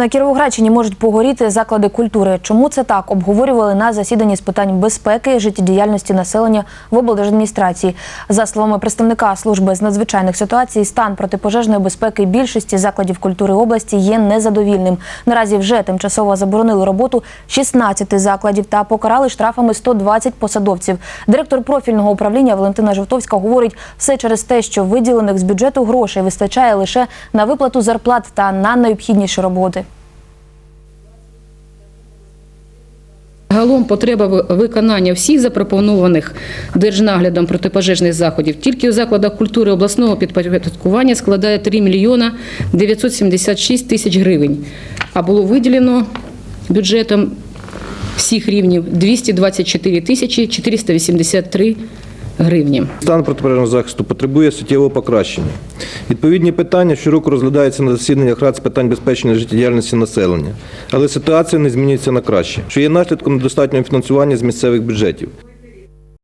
На Кіровоградщині можуть погоріти заклади культури. Чому це так? Обговорювали на засіданні з питань безпеки і життєдіяльності населення в облдержадміністрації. За словами представника служби з надзвичайних ситуацій, стан протипожежної безпеки більшості закладів культури області є незадовільним. Наразі вже тимчасово заборонили роботу 16 закладів та покарали штрафами 120 посадовців. Директор профільного управління Валентина Жовтовська говорить, все через те, що виділених з бюджету грошей вистачає лише на виплату зарплат та на найобхідніші роботи. Загалом потреба виконання всіх запропонованих держнаглядом протипожежних заходів. Тільки у закладах культури обласного підпорядкування складає 3 мільйона 976 тисяч гривень, а було виділено бюджетом всіх рівнів 224 тисячі 483 гривні. Стан протипожежного захисту потребує суттєвого покращення. Відповідні питання щороку розглядаються на засіданнях рад з питань безпечної життєдіяльності населення, але ситуація не змінюється на краще, що є наслідком недостатнього фінансування з місцевих бюджетів.